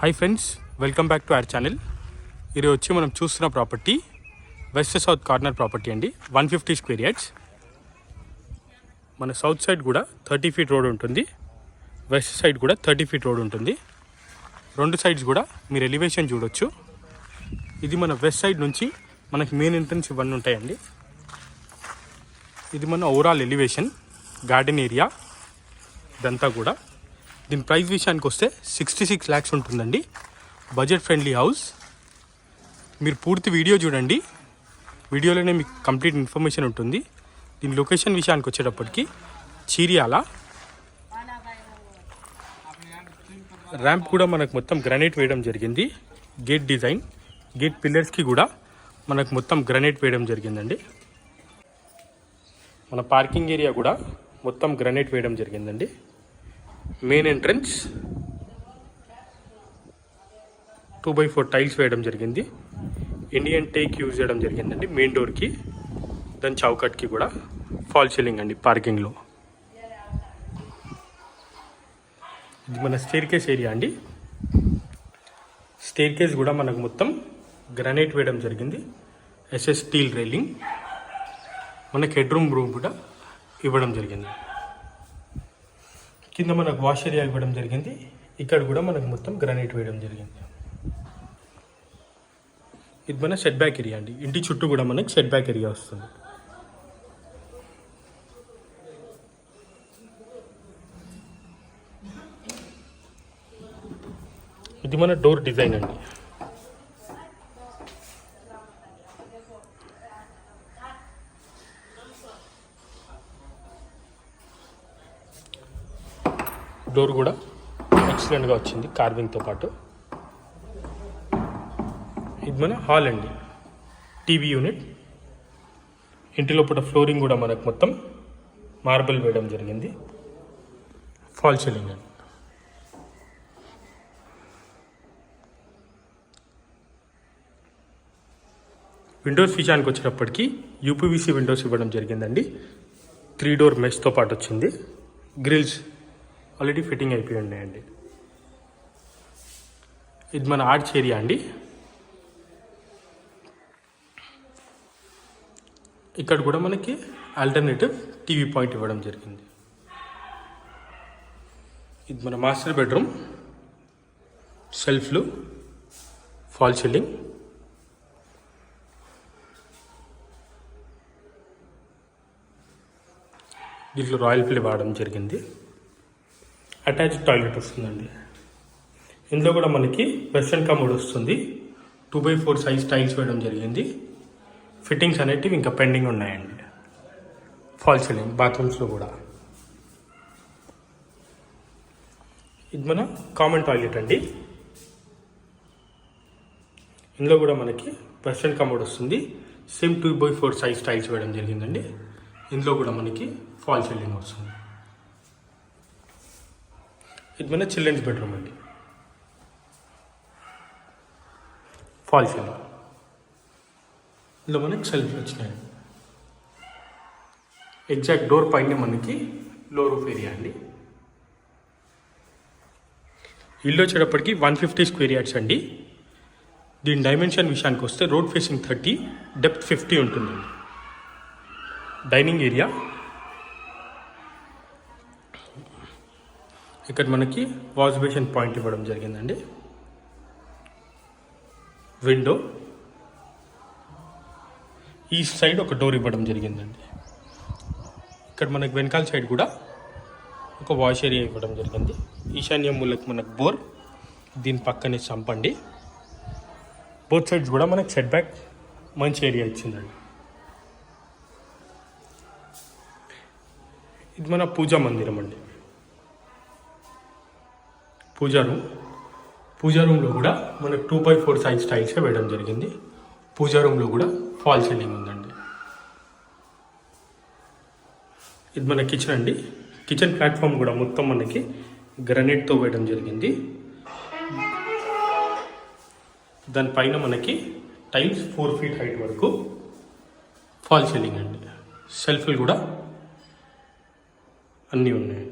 Hi friends welcome back to our channel ఈరోజు వచ్చి మనం చూస్తున్న property west south corner property అండి. వన్ ఫిఫ్టీ స్క్వేర్ యార్డ్స్ మన సౌత్ సైడ్ కూడా థర్టీ ఫీట్ రోడ్ ఉంటుంది. వెస్ట్ సైడ్ కూడా థర్టీ ఫీట్ రోడ్ ఉంటుంది. రెండు సైడ్స్ కూడా మీరు ఎలివేషన్ చూడొచ్చు. ఇది మన వెస్ట్ సైడ్ నుంచి మనకి మెయిన్ ఎంట్రన్స్ ఇవన్నీ ఉంటాయండి. ఇది మన ఓవరాల్ ఎలివేషన్ గార్డెన్ ఏరియా ఇదంతా కూడా. దీని ప్రైస్ విషయానికి వస్తే సిక్స్టీ సిక్స్ ల్యాక్స్ ఉంటుందండి. Budget friendly house. మీరు పూర్తి వీడియో చూడండి. వీడియోలోనే మీకు కంప్లీట్ ఇన్ఫర్మేషన్ ఉంటుంది. దీని లొకేషన్ విషయానికి వచ్చేటప్పటికి చీరియాల. ర్యాంప్ కూడా మనకు మొత్తం గ్రానైట్ వేయడం జరిగింది. గేట్ డిజైన్ గేట్ పిల్లర్స్కి కూడా మనకు మొత్తం గ్రానైట్ వేయడం జరిగిందండి. మన పార్కింగ్ ఏరియా కూడా మొత్తం గ్రానైట్ వేయడం జరిగిందండి. Main entrance two by four tiles వేయడం జరిగింది. ఇండియన్ టేక్ యూజ్ చేయడం జరిగిందండి మెయిన్ డోర్కి దాని చౌకట్కి కూడా ఫాల్ సీలింగ్ అండి పార్కింగ్లో ఇది మన స్టేర్ కేస్ ఏరియా అండి. స్టేర్ కేస్ కూడా మనకు మొత్తం గ్రానైట్ వేయడం జరిగింది. ఎస్ఎస్ స్టీల్ రైలింగ్ మనకి హెడ్రూమ్ రూమ్ కూడా ఇవ్వడం జరిగింది. కింద మనకు వాష్ ఏరియా ఇవ్వడం జరిగింది. ఇక్కడ కూడా మనకు మొత్తం గ్రానైట్ వేయడం జరిగింది. ఇది మన సెట్ బ్యాక్ ఏరియా అండి. ఇంటి చుట్టూ కూడా మనకి సెట్ బ్యాక్ ఏరియా వస్తుంది. ఇది మన డోర్ డిజైన్ అండి. డోర్ కూడా ఎక్సలెంట్గా వచ్చింది కార్వింగ్తో పాటు. ఇది మన హాల్ అండి. TV unit. ఇంటి లోపల ఫ్లోరింగ్ కూడా మనకు మొత్తం మార్బుల్ వేయడం జరిగింది. ఫాల్ సీలింగ్ అండి. విండోస్ విషయానికి వచ్చేటప్పటికి యూపీవీసీ విండోస్ ఇవ్వడం జరిగిందండి. త్రీ డోర్ మెష్తో పాటు వచ్చింది. గ్రిల్స్ ఆల్రెడీ ఫిట్టింగ్ అయిపోయి ఉన్నాయండి. ఇది మన ఆర్చ్ ఏరియా అండి. ఇక్కడ కూడా మనకి ఆల్టర్నేటివ్ టీవీ పాయింట్ ఇవ్వడం జరిగింది. ఇది మన మాస్టర్ బెడ్రూమ్ సెల్ఫ్లు ఫాల్ సీలింగ్ దీంట్లో రాయల్ ప్లే వాడడం జరిగింది. అటాచ్ టాయిలెట్ వస్తుందండి. ఇందులో కూడా మనకి వెస్ట్రన్ కమోడ్ వస్తుంది. Two by four size tiles వేయడం జరిగింది. ఫిట్టింగ్స్ అనేటివి ఇంకా పెండింగ్ ఉన్నాయండి. ఫాల్ సీలింగ్ బాత్రూమ్స్లో కూడా. ఇది మన కామన్ టాయిలెట్ అండి. ఇందులో కూడా మనకి వెస్ట్రన్ కమోడ్ వస్తుంది. Same two by four size tiles వేయడం జరిగిందండి. ఇందులో కూడా మనకి ఫాల్ సీలింగ్ వస్తుంది. ఇది మన చిల్డ్రన్స్ బెడ్రూమ్ అండి ఫాల్ సీలింగ్ ఇందులో మనకి సెల్ఫ్ వచ్చినాయి. ఎగ్జాక్ట్ డోర్ పైన మనకి లో రూఫ్ ఏరియా అండి. ఇల్లు వచ్చేటప్పటికి వన్ ఫిఫ్టీ స్క్వేర్ యార్డ్స్ అండి. దీని డైమెన్షన్ విషయానికి వస్తే road facing thirty depth fifty ఉంటుందండి. డైనింగ్ ఏరియా ఇక్కడ మనకి వాష్ బేషన్ పాయింట్ ఇవ్వడం జరిగిందండి. విండో. ఈ సైడ్ ఒక డోర్ ఇవ్వడం జరిగిందండి. ఇక్కడ మనకి వెనకాల సైడ్ కూడా ఒక వాష్ ఏరియా ఇవ్వడం జరిగింది. ఈశాన్య మూలకి మనకు బోర్ దీని పక్కనే చంపండి బోత్ సైడ్స్ కూడా మనకి సెట్ బ్యాక్ మంచి ఏరియా ఇచ్చిందండి. ఇది మన పూజా మందిరం అండి. పూజా రూమ్ పూజా రూమ్లో కూడా మనకు టూ బై ఫోర్ సైజ్ స్టైల్సే వేయడం జరిగింది. పూజా రూమ్లో కూడా ఫాల్ సీలింగ్ ఉందండి. ఇది మన కిచెన్ అండి. కిచెన్ ప్లాట్ఫామ్ కూడా మొత్తం మనకి గ్రనైట్తో వేయడం జరిగింది. దానిపైన మనకి టైల్స్ ఫోర్ ఫీట్ హైట్ వరకు ఫాల్ సీలింగ్ అండి. సెల్ఫ్లు కూడా అన్నీ ఉన్నాయి.